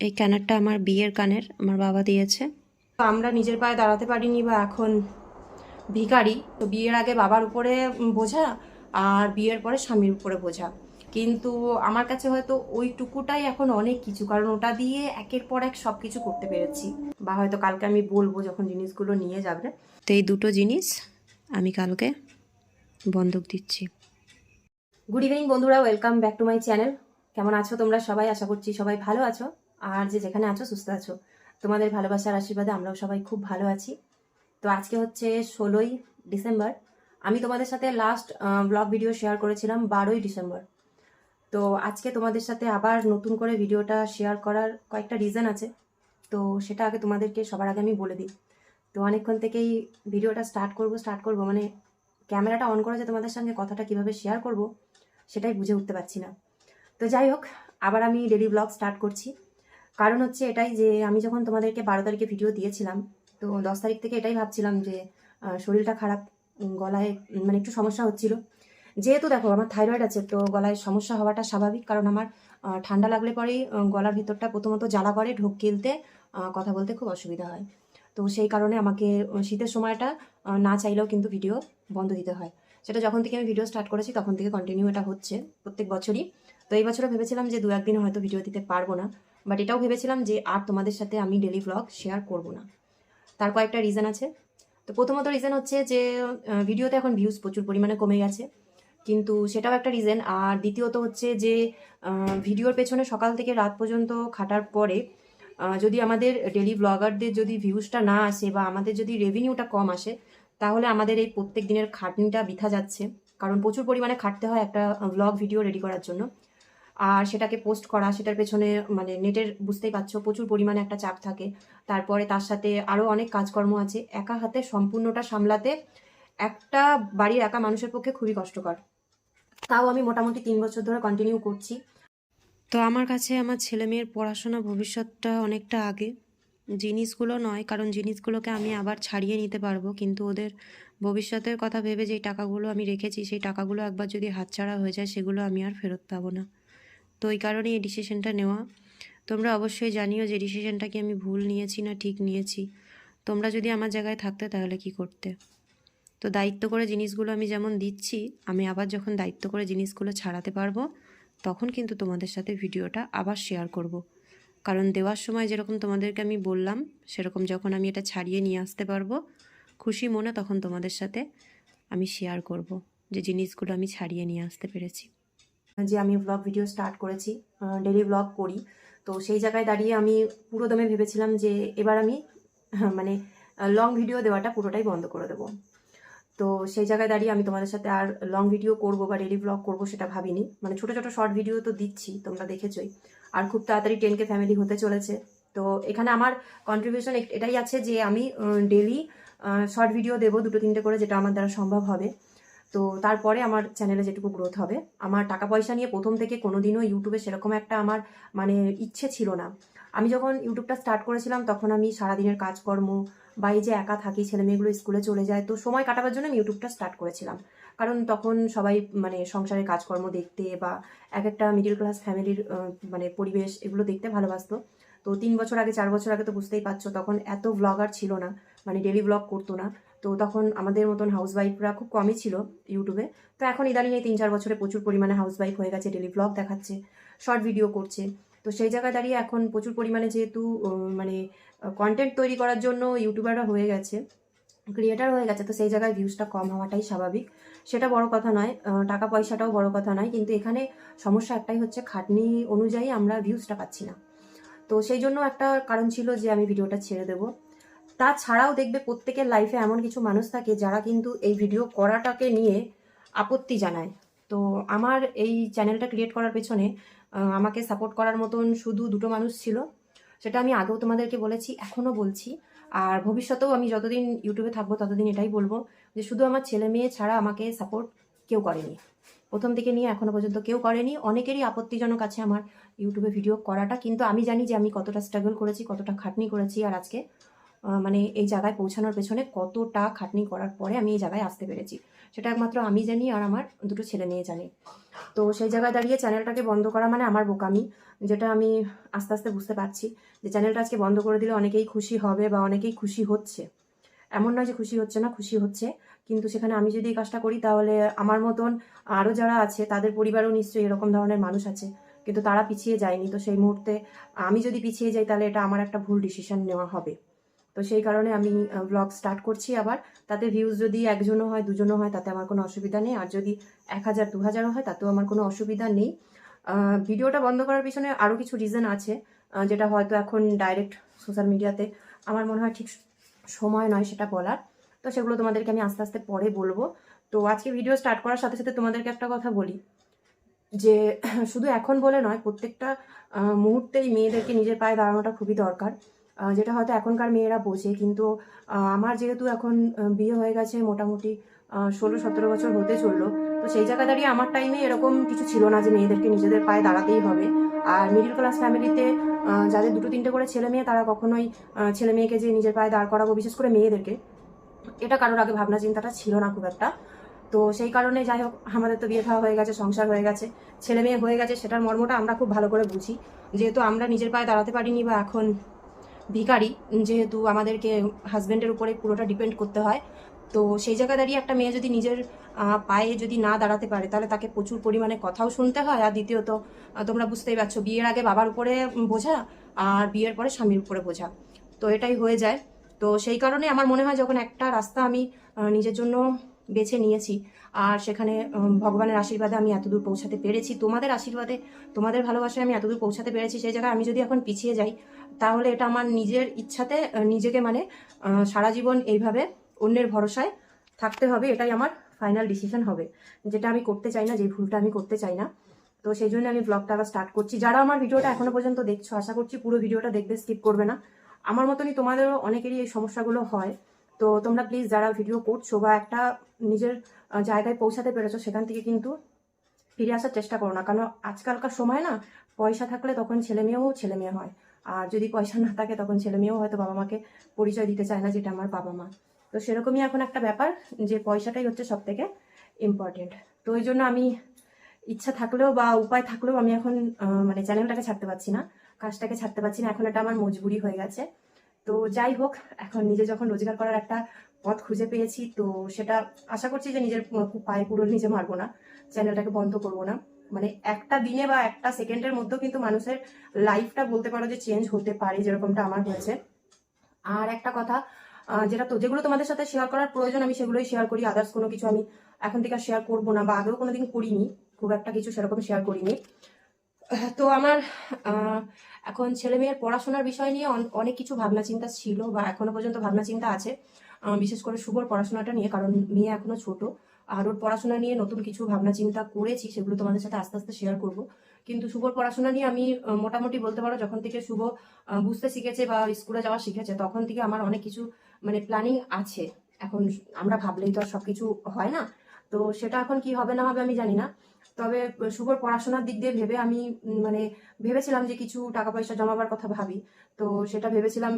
এই ক্যানারটা আমার বিয়ের কানের আমার বাবা দিয়েছে। তো আমরা নিজের পায়ে দাঁড়াতে পারিনি বা এখন ভিখারি তো বিয়ের আগে বাবার উপরে বোঝা আর বিয়ের পরে স্বামীর উপরে বোঝা। কিন্তু আমার কাছে হয়তো ওইটুকুটাই এখন অনেক কিছু কারণ ওটা দিয়ে একের পর এক সব কিছু করতে পেরেছি। বা হয়তো কালকে আমি বলব যখন জিনিসগুলো নিয়ে যাবে। তো এই দুটো জিনিস আমি কালকে বন্ধক দিচ্ছি। গুড ইভিনিং বন্ধুরা welcome back to my channel কেমন আছো তোমরা সবাই? আশা করছি সবাই ভালো আছো। আর যে যেখানে আছো, সুস্থ আছো। তোমাদের ভালোবাসার আশীর্বাদে আমরাও সবাই খুব ভালো আছি। তো আজকে হচ্ছে ষোলোই ডিসেম্বর। আমি তোমাদের সাথে লাস্ট ব্লগ ভিডিও শেয়ার করেছিলাম বারোই ডিসেম্বর। তো আজকে তোমাদের সাথে আবার নতুন করে ভিডিওটা শেয়ার করার কয়েকটা রিজন আছে। তো সেটা আগে তোমাদেরকে সবার আগে আমি বলে দিই। তো অনেকক্ষণ থেকেই ভিডিওটা স্টার্ট করব স্টার্ট করব। মানে ক্যামেরাটা অন করে যে তোমাদের সঙ্গে কথাটা কীভাবে শেয়ার করব, সেটাই বুঝে উঠতে পারছি না। তো যাই হোক, আবার আমি ডেলি ব্লগ স্টার্ট করছি। কারণ হচ্ছে এটাই যে আমি যখন তোমাদেরকে বারো তারিখে ভিডিও দিয়েছিলাম, তো দশ তারিখ থেকে এটাই ভাবছিলাম যে শরীরটা খারাপ গলায় মানে একটু সমস্যা হচ্ছিল। যেহেতু দেখো আমার থাইরয়েড আছে, তো গলায় সমস্যা হওয়াটা স্বাভাবিক। কারণ আমার ঠান্ডা লাগলে পরেই গলার ভিতরটা প্রথমত জ্বালা করে, ঢোক গিলতে কথা বলতে খুব অসুবিধা হয়। তো সেই কারণে আমাকে শীতের সময়টা না চাইলেও কিন্তু ভিডিও বন্ধ দিতে হয়। সেটা যখন থেকে আমি ভিডিও স্টার্ট করেছি, তখন থেকে কন্টিনিউ এটা হচ্ছে প্রত্যেক বছরই। তো এই বছরও ভেবেছিলাম যে দু একদিন হয়তো ভিডিও দিতে পারব না। বাট এটাও ভেবেছিলাম যে আর তোমাদের সাথে আমি ডেলি ব্লগ শেয়ার করব না। তার কয়েকটা রিজন আছে। তো প্রথমত রিজন হচ্ছে যে ভিডিওতে এখন ভিউজ প্রচুর পরিমাণে কমে গেছে। কিন্তু সেটাও একটা রিজন আর দ্বিতীয়ত হচ্ছে যে ভিডিওর পেছনে সকাল থেকে রাত পর্যন্ত খাটার পরে যদি আমাদের ডেলি ব্লগারদের যদি ভিউজটা না আসে বা আমাদের যদি রেভিনিউটা কম আসে, তাহলে আমাদের এই প্রত্যেক দিনের খাটনিটা বৃথা যাচ্ছে। কারণ প্রচুর পরিমাণে খাটতে হয় একটা ব্লগ ভিডিও রেডি করার জন্য। আর সেটাকে পোস্ট করা, সেটার পেছনে মানে নেটের বুঝতেই পারছ, প্রচুর পরিমাণে একটা চাপ থাকে। তারপরে তার সাথে আরও অনেক কাজকর্ম আছে। একা হাতে সম্পূর্ণটা সামলাতে একটা বাড়ির একা মানুষের পক্ষে খুবই কষ্টকর। তাও আমি মোটামুটি তিন বছর ধরে কন্টিনিউ করছি। তো আমার কাছে আমার ছেলে মেয়ের পড়াশোনা ভবিষ্যৎটা অনেকটা আগে। জিনিসগুলো নয়, কারণ জিনিসগুলোকে আমি আবার ছাড়িয়ে নিতে পারব। কিন্তু ওদের ভবিষ্যতের কথা ভেবে যেই টাকাগুলো আমি রেখেছি, সেই টাকাগুলো একবার যদি হাতছাড়া হয়ে যায়, সেগুলো আমি আর ফেরত পাবো না। তো ওই কারণেই এই ডিসিশনটা নেওয়া। তোমরা অবশ্যই জানিও যে ডিসিশনটা কি আমি ভুল নিয়েছি না ঠিক নিয়েছি। তোমরা যদি আমার জায়গায় থাকতে তাহলে কি করতে? তো দায়িত্ব করে জিনিসগুলো আমি যেমন দিচ্ছি, আমি আবার যখন দায়িত্ব করে জিনিসগুলো ছাড়াতে পারব, তখন কিন্তু তোমাদের সাথে ভিডিওটা আবার শেয়ার করব। কারণ দেওয়ার সময় যেরকম তোমাদেরকে আমি বললাম, সেরকম যখন আমি এটা ছাড়িয়ে নিয়ে আসতে পারব, খুশি মনে তখন তোমাদের সাথে আমি শেয়ার করব যে জিনিসগুলো আমি ছাড়িয়ে নিয়ে আসতে পেরেছি। যে আমি ব্লগ ভিডিও স্টার্ট করেছি ডেলি ব্লগ করি। তো সেই জায়গায় দাঁড়িয়ে আমি পুরো দমে ভেবেছিলাম যে এবার আমি হ্যাঁ, মানে লং ভিডিও দেওয়াটা পুরোটাই বন্ধ করে দেবো। তো সেই জায়গায় দাঁড়িয়ে আমি তোমাদের সাথে আর লং ভিডিও করব বা ডেলি ব্লগ করব সেটা ভাবিনি। মানে ছোট ছোট শর্ট ভিডিও তো দিচ্ছি তোমরা দেখেছই। আর খুব তাড়াতাড়ি টেন কে ফ্যামিলি হতে চলেছে। তো এখানে আমার কন্ট্রিবিউশন এটাই আছে যে আমি ডেলি শর্ট ভিডিও দেবো দুটো তিনটে করে যেটা আমার দ্বারা সম্ভব হবে। তো তারপরে আমার চ্যানেলে যেটুকু গ্রোথ হবে, আমার টাকা পয়সা নিয়ে প্রথম থেকে কোনোদিনও ইউটিউবে সেরকম একটা আমার মানে ইচ্ছে ছিল না। আমি যখন ইউটিউবটা স্টার্ট করেছিলাম, তখন আমি সারাদিনের কাজকর্ম বা এই যে একা থাকি ছেলে মেয়েগুলো স্কুলে চলে যায়, তো সময় কাটাবার জন্য আমি ইউটিউবটা স্টার্ট করেছিলাম। কারণ তখন সবাই মানে সংসারের কাজকর্ম দেখতে বা এক একটা মিডিল ক্লাস ফ্যামিলির মানে পরিবেশ এগুলো দেখতে ভালোবাসতো। তো তিন বছর আগে, চার বছর আগে তো বুঝতেই পারছ, তখন এত ব্লগার ছিল না। মানে ডেলি ব্লগ করতো না। তো তখন আমাদের মতন হাউসওয়াইফরা খুব কমই ছিল ইউটিউবে তো এখন ইদানিং এই তিন চার বছরে প্রচুর পরিমাণে হাউসওয়াইফ হয়ে গেছে ডেলি ব্লগ দেখাচ্ছে শর্ট ভিডিও করছে। তো সেই জায়গায় দাঁড়িয়ে এখন প্রচুর পরিমাণে যেহেতু মানে কন্টেন্ট তৈরি করার জন্য ইউটিউবাররা হয়ে গেছে ক্রিয়েটার হয়ে গেছে। তো সেই জায়গায় ভিউজটা কম হওয়াটাই স্বাভাবিক। সেটা বড় কথা নয় টাকা পয়সাটাও বড় কথা নয়। কিন্তু এখানে সমস্যা একটাই হচ্ছে, খাটনি অনুযায়ী আমরা ভিউজটা পাচ্ছি না। তো সেই জন্য একটা কারণ ছিল যে আমি ভিডিওটা ছেড়ে দেবো। তাছাড়াও দেখবে প্রত্যেকের লাইফে এমন কিছু মানুষ থাকে যারা কিন্তু এই ভিডিও করাটাকে নিয়ে আপত্তি জানায়। তো আমার এই চ্যানেলটা ক্রিয়েট করার পেছনে আমাকে সাপোর্ট করার মতন শুধু দুটো মানুষ ছিল। সেটা আমি আগেও তোমাদেরকে বলেছি, এখনও বলছি। আর ভবিষ্যতেও আমি যতদিন ইউটিউবে থাকব ততদিন এটাই বলব যে শুধু আমার ছেলে মেয়ে ছাড়া আমাকে সাপোর্ট কেউ করেনি। প্রথম থেকে নিয়ে এখনও পর্যন্ত কেউ করেনি। অনেকেরই আপত্তিজনক আছে আমার ইউটিউবে ভিডিও করাটা। কিন্তু আমি জানি যে আমি কতটা স্ট্রাগল করেছি, কতটা খাটনি করেছি আর আজকে মানে এই জায়গায় পৌঁছানোর পেছনে কতটা খাটনি করার পরে আমি এই জায়গায় আসতে পেরেছি। সেটা একমাত্র আমি জানি আর আমার দুটো ছেলে মেয়ে জানে। তো সেই জায়গায় দাঁড়িয়ে চ্যানেলটাকে বন্ধ করা মানে আমার বোকামি, যেটা আমি আস্তে আস্তে বুঝতে পারছি যে চ্যানেলটা আজকে বন্ধ করে দিলে অনেকেই খুশি হবে বা অনেকেই খুশি হচ্ছে। এমন নয় যে খুশি হচ্ছে না, খুশি হচ্ছে। কিন্তু সেখানে আমি যদি এই কাজটা করি তাহলে আমার মতন আরও যারা আছে তাদের পরিবারেও নিশ্চয়ই এরকম ধরনের মানুষ আছে। কিন্তু তারা পিছিয়ে যায়নি। তো সেই মুহূর্তে আমি যদি পিছিয়ে যাই তাহলে এটা আমার একটা ভুল ডিসিশন নেওয়া হবে। তো সেই কারণে আমি ব্লগ স্টার্ট করছি আবার। তাতে ভিউজ যদি একজনও হয়, দুজনও হয়, তাতে আমার কোনো অসুবিধা নেই। আর যদি এক হাজার, দু হাজারও হয়, তাতেও আমার কোনো অসুবিধা নেই। ভিডিওটা বন্ধ করার পিছনে আরও কিছু রিজন আছে যেটা হয়তো এখন ডাইরেক্ট সোশ্যাল মিডিয়াতে আমার মনে হয় ঠিক সময় নয় সেটা বলার। তো সেগুলো তোমাদেরকে আমি আস্তে আস্তে পরে বলব। তো আজকে ভিডিও স্টার্ট করার সাথে সাথে তোমাদেরকে একটা কথা বলি, যে শুধু এখন বলে নয়, প্রত্যেকটা মুহূর্তেই মেয়েদেরকে নিজের পায়ে দাঁড়ানোটা খুবই দরকার। যেটা হয়তো এখনকার মেয়েরা বোঝে, কিন্তু আমার যেহেতু এখন বিয়ে হয়ে গেছে মোটামুটি ষোলো সতেরো বছর হতে চলল, তো সেই জায়গায় দাঁড়িয়ে আমার টাইমে এরকম কিছু ছিল না যে মেয়েদেরকে নিজেদের পায়ে দাঁড়াতেই হবে। আর মিডিল ক্লাস ফ্যামিলিতে যাদের দুটো তিনটে করে ছেলে মেয়ে, তারা কখনোই ছেলে মেয়েকে যে নিজের পায়ে দাঁড় করাবো, বিশেষ করে মেয়েদেরকে, এটা কারোর আগে ভাবনা চিন্তাটা ছিল না খুব একটা। তো সেই কারণে যাই হোক, আমাদের তো বিয়ে খাওয়া হয়ে গেছে, সংসার হয়ে গেছে, ছেলে মেয়ে হয়ে গেছে, সেটার মর্মটা আমরা খুব ভালো করে বুঝি। যেহেতু আমরা নিজের পায়ে দাঁড়াতে পারিনি বা এখন ভিখারি, যেহেতু আমাদেরকে হাজব্যান্ডের উপরে পুরোটা ডিপেন্ড করতে হয়, তো সেই জায়গায় দাঁড়িয়ে একটা মেয়ে যদি নিজের পায়ে যদি না দাঁড়াতে পারে, তাহলে তাকে প্রচুর পরিমাণে কথাও শুনতে হয়। আর দ্বিতীয়ত তোমরা বুঝতেই পারছ, বিয়ের আগে বাবার উপরে বোঝা আর বিয়ের পরে স্বামীর উপরে বোঝা। তো এটাই হয়ে যায়। তো সেই কারণে আমার মনে হয় যখন একটা রাস্তা আমি নিজের জন্য বেছে নিয়েছি, আর সেখানে ভগবানের আশীর্বাদে আমি এতদূর পৌঁছাতে পেরেছি, তোমাদের আশীর্বাদে, তোমাদের ভালোবাসায় আমি এতদূর পৌঁছাতে পেরেছি, সেই জায়গায় আমি যদি এখন পিছিয়ে যাই তাহলে এটা আমার নিজের ইচ্ছাতে নিজেকে মানে সারা জীবন এইভাবে অন্যের ভরসায় থাকতে হবে, এটাই আমার ফাইনাল ডিসিশন হবে। যেটা আমি করতে চাই না, যে ভুলটা আমি করতে চাই না। তো সেই জন্য আমি ব্লগটা আবার স্টার্ট করছি। যারা আমার ভিডিওটা এখনও পর্যন্ত দেখছ, আশা করছি পুরো ভিডিওটা দেখবে স্কিপ করবে না। আমার মতনই তোমাদেরও অনেকেরই এই সমস্যাগুলো হয়। তো তোমরা প্লিজ যারা ভিডিও করছ বা একটা নিজের জায়গায় পৌঁছাতে পেরেছ, সেখান থেকে কিন্তু ফিরে আসার চেষ্টা করো না। কারণ আজকালকার সময় না, পয়সা থাকলে তখন ছেলে মেয়েও ছেলে মেয়ে হয়। আর যদি পয়সা না থাকে, তখন ছেলে মেয়েও হয়তো বাবা মাকে পরিচয় দিতে চায় না, যেটা আমার বাবা মা তো সেরকমই এখন একটা ব্যাপার যে পয়সাটাই হচ্ছে সব থেকে ইম্পর্টেন্ট তো ওই জন্য আমি ইচ্ছা থাকলেও বা উপায় থাকলেও আমি এখন মানে চ্যানেলটাকে ছাড়তে পারছি না, কাজটাকে ছাড়তে পারছি না, এখন এটা আমার মজবুরি হয়ে গেছে। তো যাই হোক, এখন নিজে যখন রোজগার করার একটা পথ খুঁজে পেয়েছি, তো সেটা আশা করছি যে নিজের পায়ে পুরো নিজে মারবো না চ্যানেলটাকে বন্ধ করব না। মানে একটা দিনে বা একটা সেকেন্ডের মধ্যেও কিন্তু মানুষের লাইফটা বলতে পারো যে চেঞ্জ হতে পারে, যেরকমটা আমার হয়েছে। আর একটা কথা যেটা তো, যেগুলো তোমাদের সাথে শেয়ার করার প্রয়োজন, আমি সেগুলোই শেয়ার করি আদার্স কোনো কিছু আমি এখন থেকে শেয়ার করব না বা আগেও কোনোদিন করিনি, খুব একটা কিছু সেরকম শেয়ার করিনি। তো আমার এখন ছেলে মেয়ের পড়াশোনার বিষয় নিয়ে অনেক কিছু ভাবনা চিন্তা ছিল বা এখনও পর্যন্ত ভাবনা চিন্তা আছে। বিশেষ করে শুভর পড়াশোনাটা নিয়ে, কারণ মেয়ে এখনও ছোট। আর ওর পড়াশোনা নিয়ে নতুন কিছু ভাবনা চিন্তা করেছি, সেগুলো তোমাদের সাথে আস্তে আস্তে শেয়ার করব। কিন্তু শুভর পড়াশোনা নিয়ে আমি মোটামুটি বলতে পারো যখন থেকে শুভ বুঝতে শিখেছে বা স্কুলে যাওয়া শিখেছে, তখন থেকে আমার অনেক কিছু মানে প্ল্যানিং আছে। এখন আমরা ভাবলেই তো আর সবকিছু হয় না। তো সেটা এখন কি হবে না হবে আমি জানি না। তবে শুভর পড়াশোনার দিক দিয়ে ভেবে আমি মানে ভেবেছিলাম যে কিছু টাকা পয়সা জমাবার কথা ভাবি। তো সেটা ভেবেছিলাম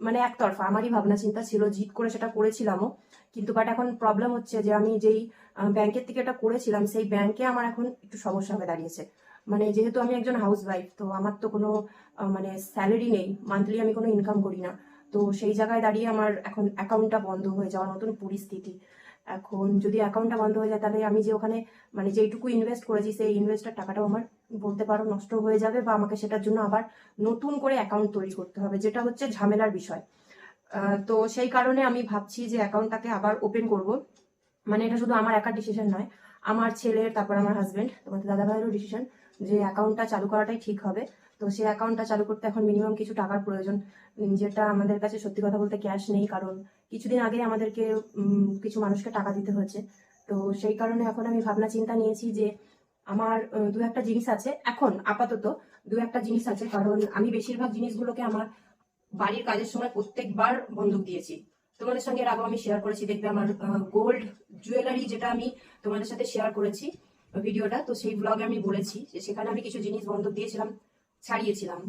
মানে একতরফা। আমারই ভাবনা, চিন্তা ছিল জিত করে সেটা করেছিলামও। কিন্তু বাট এখন প্রবলেম হচ্ছে যে আমি যেই ব্যাংকের থেকে এটা করেছিলাম, সেই ব্যাংকে আমার এখন একটু সমস্যা হয়ে দাঁড়িয়েছে। মানে যেহেতু আমি একজন হাউস ওয়াইফ তো আমার তো কোনো মানে স্যালারি নেই মান্থলি আমি কোনো ইনকাম করি না। তো সেই জায়গায় দাঁড়িয়ে আমার এখন অ্যাকাউন্টটা বন্ধ হয়ে যাওয়ার মতন পরিস্থিতি। এখন যদি অ্যাকাউন্টটা বন্ধ হয়ে যায়, তাহলে আমি যে ওখানে মানে যেইটুকু ইনভেস্ট করেছি, সেই ইনভেস্টের টাকাটাও আমার বলতে পারো নষ্ট হয়ে যাবে বা আমাকে সেটার জন্য আবার নতুন করে অ্যাকাউন্ট তৈরি করতে হবে, যেটা হচ্ছে ঝামেলার বিষয়। তো সেই কারণে আমি ভাবছি যে অ্যাকাউন্টটাকে আবার ওপেন করব। মানে এটা শুধু আমার একার ডিসিশন নয়, আমার ছেলের, তারপর আমার হাজবেন্ড তোমাদের দাদাভাইয়েরও ডিসিশন যে অ্যাকাউন্টটা চালু করাটাই ঠিক হবে। তো সেই অ্যাকাউন্টটা চালু করতে এখন মিনিমাম কিছু টাকার প্রয়োজন। যেটা আমাদের কাছে সত্যি কথা বলতে ক্যাশ নেই, কারণ কিছুদিন আগে আমাদেরকে কিছু মানুষকে টাকা দিতে হয়েছে। তো সেই কারণে এখন আমি ভাবনা চিন্তা নিয়েছি যে আমার দু একটা জিনিস আছে, এখন আপাতত দু একটা জিনিস আছে। কারণ আমি বেশিরভাগ জিনিসগুলোকে আমার বাড়ির কাজের সময় প্রত্যেকবার বন্ধক দিয়েছি। তোমাদের সঙ্গে আগেও আমি শেয়ার করেছি, দেখবে আমার গোল্ড জুয়েলারি যেটা আমি তোমাদের সাথে শেয়ার করেছি ভিডিওটা। তো সেই ব্লগে আমি বলেছি যে সেখানে আমি কিছু জিনিস বন্ধক দিয়েছিলাম। ছাড়িয়েছিলাম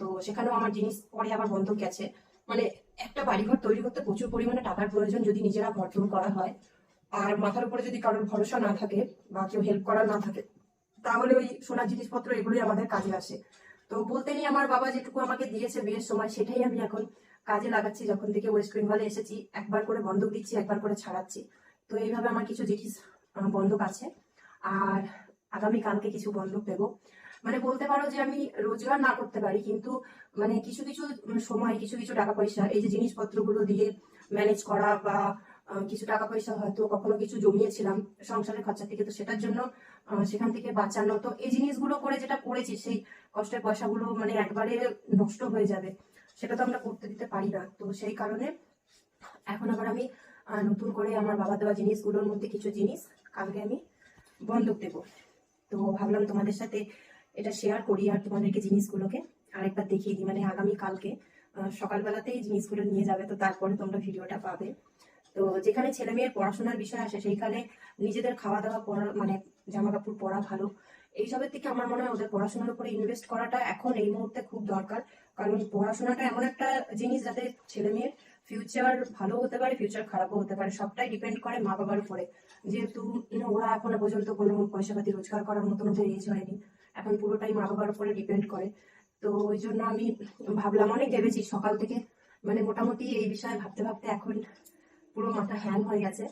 তো সেখানেও আমার জিনিস পরে আবার বন্ধক গেছে। মানে একটা বাড়িঘর তৈরি করতে প্রচুর পরিমাণে টাকার প্রয়োজন যদি নিজেরা গঠন করা হয়। আর মাথার উপরে যদি কারোর ভরসা না থাকে বা কেউ হেল্প করার না থাকে, তাহলে ওই সোনার জিনিসপত্র এগুলোই আমাদের কাজে আসে। তো বলতে নেই আমার বাবা যেটুকু আমাকে দিয়েছে বিয়ের সময়, সেটাই আমি এখন কাজে লাগাচ্ছি। যখন থেকে ওয়েস্ট বেঙ্গলে এসেছি, একবার করে বন্ধক দিচ্ছি, একবার করে ছাড়াচ্ছি। তো এইভাবে আমার কিছু জিনিস বন্ধক আছে। আর আগামী কালকে কিছু বন্ধক দেবো। মানে বলতে পারো যে আমি রোজগার না করতে পারি, কিন্তু মানে কিছু কিছু সময়, কিছু কিছু টাকা পয়সা, এই যে জিনিসপত্রগুলো দিয়ে ম্যানেজ করা বা কিছু টাকা পয়সা হয়তো কখনো কিছু জমিয়েছিলাম সংসারের খরচা থেকে, তো সেটার জন্য সেখান থেকে বাঁচানো। তো এই জিনিসগুলো করে যেটা করেছি, সেই কষ্টের পয়সাগুলো মানে একবারে নষ্ট হয়ে যাবে, সেটা তো আমরা করতে দিতে পারি না। তো সেই কারণে এখন আবার আমি নতুন করে আমার বাবা দেওয়া জিনিসগুলোর মধ্যে কিছু জিনিস কালকে আমি বন্ধক দেবো। তো ভাবলাম তোমাদের সাথে এটা শেয়ার করি আর তোমাদেরকে জিনিসগুলোকে। আরেকবার দেখিয়ে দিই মানে আগামী কালকে সকালবেলাতেই জিনিসগুলো নিয়ে যাবে, তো তারপরে তোমরা ভিডিওটা পাবে। তো যেখানে ছেলে মেয়ের পড়াশোনার বিষয় আসে, সেইখানে নিজেদের খাওয়া দাওয়া পড়া মানে জামা কাপড় পরা ভালো। এইসবের থেকে আমার মনে হয় ওদের পড়াশোনার উপরে ইনভেস্ট করাটা এখন এই মুহূর্তে খুব দরকার। কারণ পড়াশোনাটা এমন একটা জিনিস যাতে ছেলে মেয়ের ফিউচার ভালো হতে পারে ফিউচার খারাপও হতে পারে, সবটাই ডিপেন্ড করে মা বাবার উপরে। যেহেতু ওরা এখনও পর্যন্ত কোনো পয়সা পাতি রোজগার করার মতন ওদের এজ হয়নি। এখন পুরোটাই মা বাবার উপরে ডিপেন্ড করে। তো ওই জন্য আমি ভাবলাম, অনেক ভেবেছি সকাল থেকে মানে মোটামুটি এই বিষয়ে ভাবতে ভাবতে এখন পুরো মাথা হ্যাং হয়ে গেছে।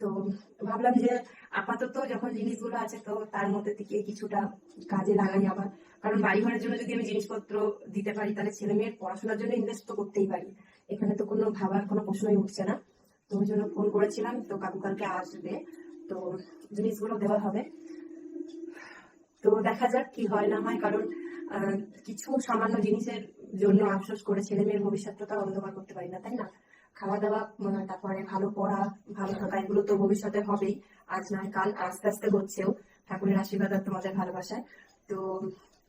তো ভাবলাম যে আপাতত যখন জিনিসগুলো আছে, তো তার মধ্যে থেকে কিছুটা কাজে লাগাই আবার। কারণ বাড়ি ঘরের জন্য যদি আমি জিনিসপত্র দিতে পারি, তাহলে ছেলে মেয়ের পড়াশোনার জন্য ইনভেস্ট তো করতেই পারি। এখানে তো কোনো ভাবার কোনো প্রশ্নই উঠছে না। তো ওই জন্য ফোন করেছিলাম, তো কাকু কালকে আসবে। তো জিনিসগুলো দেওয়া হবে। তো দেখা যাক কি হয় না হয়, কারণ কিছু সামান্য জিনিসের জন্য আফসোস করে ছেলে মেয়ের ভবিষ্যৎটা তো অন্ধকার করতে পারি না, তাই না? খাওয়া দাওয়া তারপরে ভালো পড়া, ভালো থাকা, এগুলো তো ভবিষ্যতে হবেই। আজ নয়, কাল আস্তে আস্তে হচ্ছেও ঠাকুরের আশীর্বাদ আর তোমাদের ভালোবাসায়। তো,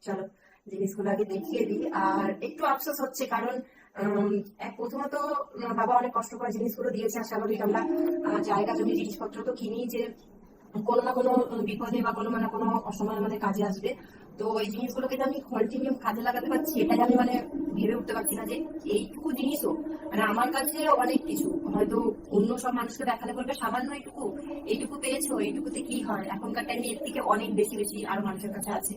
চলো, জিনিসগুলো আগে দেখিয়ে দিই। আর একটু আফসোস হচ্ছে, কারণ প্রথমত বাবা অনেক কষ্ট করে জিনিসগুলো দিয়েছে স্বাভাবিক আমরা জায়গা জমি, জিনিসপত্র তো কিনি যে কোনো না কোনো বিপদে বা কোনো না কোনো অসময় আমাদের কাজে আসবে। তো এই জিনিসগুলোকে যে আমি কন্টিনিউ কাজে লাগাতে পারছি, এটাই আমি মানে ভেবে উঠতে পারছি না যে এইটুকু জিনিসও মানে আমার কাছে অনেক কিছু। হয়তো অন্য সব মানুষকে দেখালে বলবে, সামান্য এইটুকু এইটুকু পেয়েছ, এইটুকুতে কি হয়? এখনকার টাইমে এর থেকে অনেক বেশি বেশি আরও মানুষের কাছে আছে।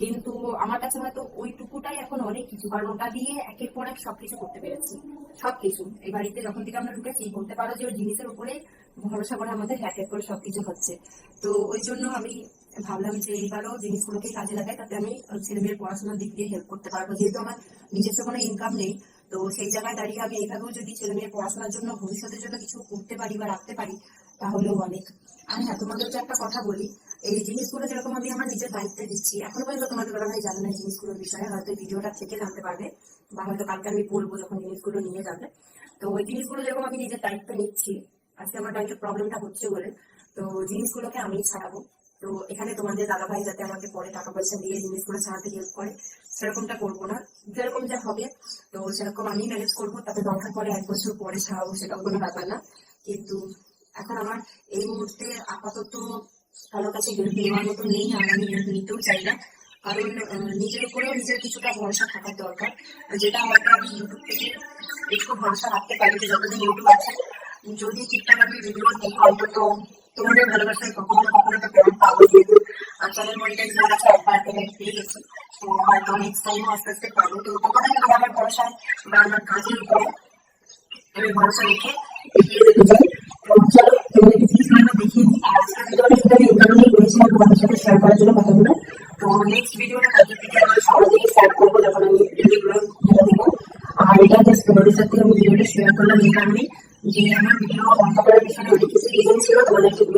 কিন্তু আমার কাছে হয়তো ওইটুকুটাই এখন অনেক কিছু, কারণ ওটা দিয়ে একের পর এক সবকিছু করতে পেরেছি। সবকিছু। এই বাড়িতে যখন থেকে আমরা ঢুকেছি, বলতে পারো যে ওই জিনিসের উপরে ভরসা করে, আমাদের এক এক করে সবকিছু হচ্ছে। তো ওই জন্য আমি ভাবলাম যে এইবারও জিনিসগুলোকে কাজে লাগাই, তাতে আমি ছেলে মেয়ের পড়াশোনার দিক দিয়ে হেল্প করতে পারব। যেহেতু আমার নিজস্ব কোনো ইনকাম নেই, তো সেই জায়গায় দাঁড়িয়ে আমি এইভাবেও যদি ছেলে মেয়ের পড়াশোনার জন্য, ভবিষ্যতের জন্য কিছু করতে পারি বা রাখতে পারি, তাহলেও অনেক। আর হ্যাঁ তোমাদেরকে একটা কথা বলি, এই জিনিসগুলো যেরকম আমি আমার নিজের দায়িত্বে দিচ্ছি, এখনও পর্যন্ত তোমাদের বলা ভাই জানে না জিনিসগুলোর বিষয়ে, হয়তো ভিডিওটা থেকে জানতে পারবে, বা হয়তো কালকে আমি বলব যখন জিনিসগুলো নিয়ে যাবে। তো ওই জিনিসগুলো যেরকম আমি নিজের দায়িত্ব নিচ্ছি আজকে আমার ব্যাংকের প্রবলেমটা হচ্ছে বলে। তো জিনিসগুলোকে আমি ছাড়াবো। তো এখানে তোমাদের দাদা ভাই যাতে আমাকে পরে টাকা পয়সা দিয়ে জিনিসগুলো ছাড়াতে হেল্প করে, সেরকমটা করব না। যেরকম যা হবে, তো সেরকম আমি ম্যানেজ করব। তাতে দরকার পরে এক বছর পরে ছাড়াবো, সেটাও কোনো ব্যাপার না। কিন্তু এখন আমার এই মুহূর্তে আপাতত কারোর কাছে হেল্প নেওয়ার মতো নেই, আর আমি হেল্প নিতেও চাই না। কারণ নিজের উপরেও নিজের কিছুটা ভরসা থাকার দরকার। যেটা হয়তো আমি ইউটিউব থেকে একটু ভরসা রাখতে পারি যে যতদিন ইউটিউব আছে যদি ঠিকঠাক আমি ভিডিও দিই অন্তত তোমাদের ভালোবাসায় কখনো না কখনো তো পেমেন্ট পাবো যেহেতু চ্যানেল মনিটাইজ হয়ে গেছে একবার পেমেন্ট পেয়ে গেছি তো হয়তো নেক্সট টাইম আস্তে আস্তে পাবো তো তোমাদের আমার ভরসায় বা আমার কাজের উপরে আমি ভরসা রেখে এগিয়ে যেতে চাই তো চলো তোমাদেরকে জিনিসগুলো দেখিয়ে দিই আর আজকের ভিডিওটা কিন্তু আমি এই কারণেই করেছিলাম তোমাদের সাথে শেয়ার করার জন্য কথাগুলো তো নেক্সট ভিডিওটা কালকে থেকে আমার সবার দিকে শেয়ার করব যখন আমি ভিডিওগুলো যেটা দেবো আর এটা জাস্ট তোমাদের সাথে আমি ভিডিওটা শেয়ার করলাম এই কারণে যে আমার বন্ধ করার পিছনে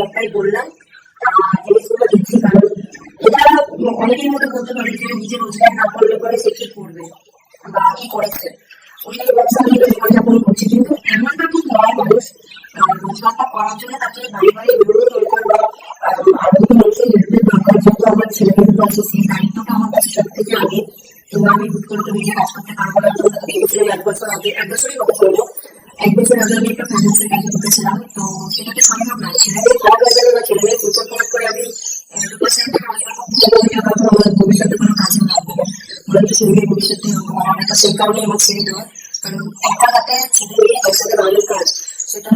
একটাই বললাম এটা বলতে পারে যে নিজে রোজগার না করলে পরে সে কি করবে বা কি করেছে ওই ব্যবসা নিয়ে জীবনযাপন কিন্তু এমনটা ঠিক নয় মানুষ রোজগারটা করার জন্য তাকে বাড়ি বাড়ি বেরোনো দরকার বা আমার ছেলে মেয়েদের আছে সেই দায়িত্বটা আমার কাছে সব থেকে আগে তো আমি হুট করে নিজে কাজ করতে পারব না এক বছর আগে এক বছরই কথা চলল এক বছর আগে আমি একটা ফাইন্যান্সের কাজে ঢুকেছিলাম তো সেটা তো সম্ভব নয় ছেলেদের খারাপ হয়ে যাবে বা ছেলেদের ফিউচার খারাপ করে আমি আহ, দু বছর থেকে রোজগার করতে যাব এটা হয়তো আমার ভবিষ্যতে কোনো কাজে লাগবে না বরঞ্চ ছেলেদের ভবিষ্যতে হবে আর তো সেই কারণে আমার ছেড়ে দেওয়া কারণ একটা হাতে ছেলে মেয়ে একসাথে বাইরের কাজ সেটা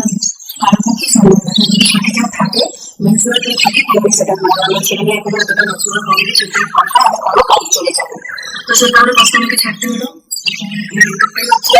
কারোর পক্ষেই সম্ভব না যদি সাথে কেউ থাকে ম্যাচুয়ার কেউ থাকে তবে সেটা হয় আমার ছেলে মেয়ে এখনও অতটা ম্যাচুয়ার হয়নি সেটাই ভাষা আমি কোনো কাজে চলে যাব তো সেই কারণে কষ্ট আমাকে ছাড়তে হলো ইউটিউবটাই হচ্ছে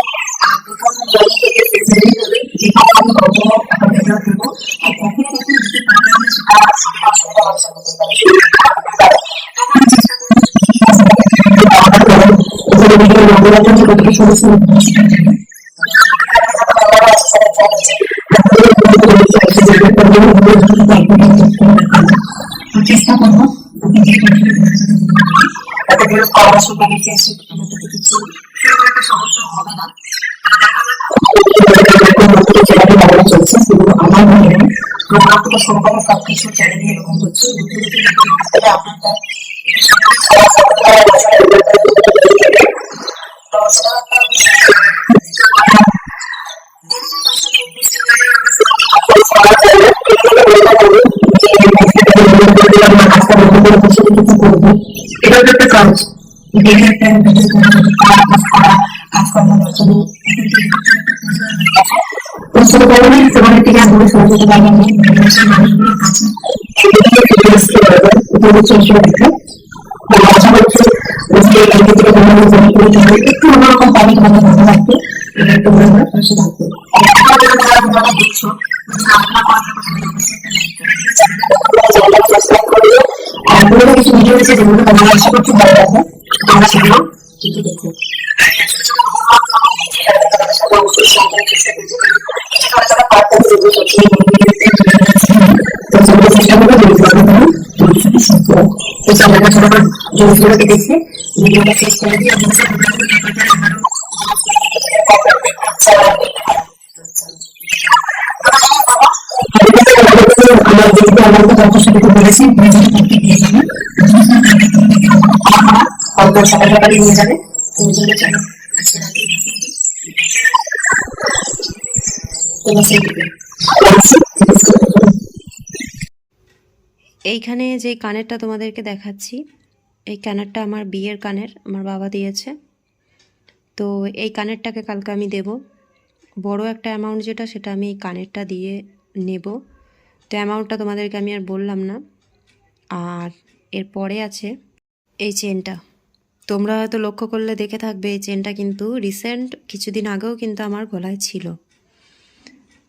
চেষ্টা করব তাতে আমার থেকে শুরু করে সবকিছু চ্যানেলে এরকম হচ্ছে। এটা একটা কাজ ডেলি একটা ভিডিও কাজকর্ম শুরু থেকে শুরু করতে পারবেন একটু অন্যরকম পাবি তোমাদের লাগবে এবার তোমরা আমার পাশে থাকবে যারা দেখছ আপনার পুরো কিছু ভিডিও আছে যেগুলো তোমাদের আশা করছি ভালো লাগবে দেখে ভিডিওটা শেষ করে দিয়ে এইখানে যে কানেরটা তোমাদেরকে দেখাচ্ছি এই কানেরটা আমার বিয়ের কানের, আমার বাবা দিয়েছে। তো এই কানেরটাকে কালকে আমি দেব। বড় একটা অ্যামাউন্ট যেটা, সেটা আমি এই কানেরটা দিয়ে নেব। তো অ্যামাউন্টটা তোমাদেরকে আমি আর বললাম না। আর এরপরে আছে এই চেনটা তোমরা হয়তো লক্ষ্য করলে দেখে থাকবে, এই চেনটা কিন্তু রিসেন্ট কিছুদিন আগেও কিন্তু আমার গলায় ছিল।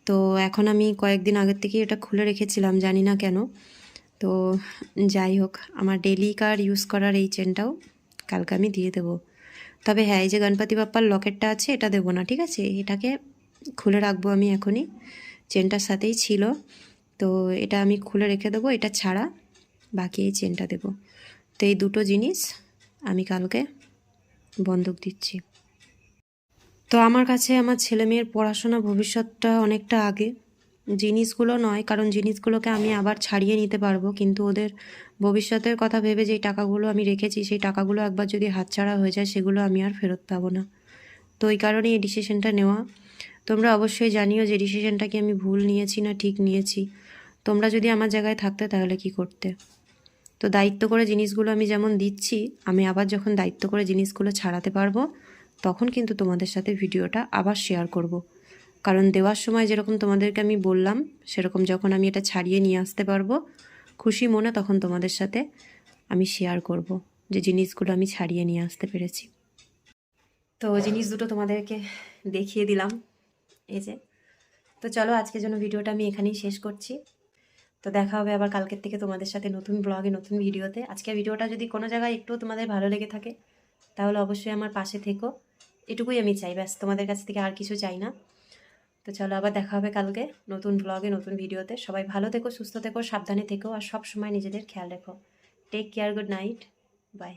তো এখন আমি কয়েকদিন আগের থেকেই এটা খুলে রেখেছিলাম, জানি না কেন। তো যাই হোক, আমার ডেলি কার ইউজ করার এই চেনটাও কালকে আমি দিয়ে দেবো। তবে হ্যাঁ এই যে গণপতি বাপ্পার লকেটটা আছে, এটা দেবো না, ঠিক আছে? এটাকে খুলে রাখব আমি এখনই। চেনটার সাথেই ছিল। তো এটা আমি খুলে রেখে দেবো, এটা ছাড়া বাকি এই চেনটা দেবো। তো এই দুটো জিনিস আমি কালকে বন্ধক দিচ্ছি। তো আমার কাছে আমার ছেলে মেয়ের পড়াশোনা ভবিষ্যৎটা অনেকটা আগে। জিনিসগুলো নয়, কারণ জিনিসগুলোকে আমি আবার ছাড়িয়ে নিতে পারব। কিন্তু ওদের ভবিষ্যতের কথা ভেবে যেই টাকাগুলো আমি রেখেছি, সেই টাকাগুলো একবার যদি হাতছাড়া হয়ে যায়, সেগুলো আমি আর ফেরত পাবো না। তো এই কারণে এই ডিসিশনটা নেওয়া। তোমরা অবশ্যই জানিও যে ডিসিশনটা কি আমি ভুল নিয়েছি না ঠিক নিয়েছি। তোমরা যদি আমার জায়গায় থাকতে, তাহলে কি করতে? তো দায়িত্ব করে জিনিসগুলো আমি যেমন দিচ্ছি, আমি আবার যখন দায়িত্ব করে জিনিসগুলো ছাড়াতে পারব, তখন কিন্তু তোমাদের সাথে ভিডিওটা আবার শেয়ার করব। কারণ দেওয়ার সময় যেরকম তোমাদেরকে আমি বললাম, সেরকম যখন আমি এটা ছাড়িয়ে নিয়ে আসতে পারব, খুশি মনে তখন তোমাদের সাথে আমি শেয়ার করব যে জিনিসগুলো আমি ছাড়িয়ে নিয়ে আসতে পেরেছি। তো জিনিস দুটো তোমাদেরকে দেখিয়ে দিলাম, এই যে। তো চলো আজকের জন্য ভিডিওটা আমি এখানেই শেষ করছি। তো দেখা হবে আবার কালকের থেকে তোমাদের সাথে নতুন ব্লগে নতুন ভিডিওতে। আজকের ভিডিওটা যদি কোনো জায়গায় একটু তোমাদের ভালো লেগে থাকে, তাহলে অবশ্যই আমার পাশে থেকো। এটুকুই আমি চাই, ব্যাস। তোমাদের কাছ থেকে আর কিছু চাই না। তো চলো আবার দেখা হবে কালকে নতুন ব্লগে নতুন ভিডিওতে সবাই ভালো থেকো, সুস্থ থেকো, সাবধানে থেকো, আর সব সময় নিজেদের খেয়াল রেখো। Take care good night bye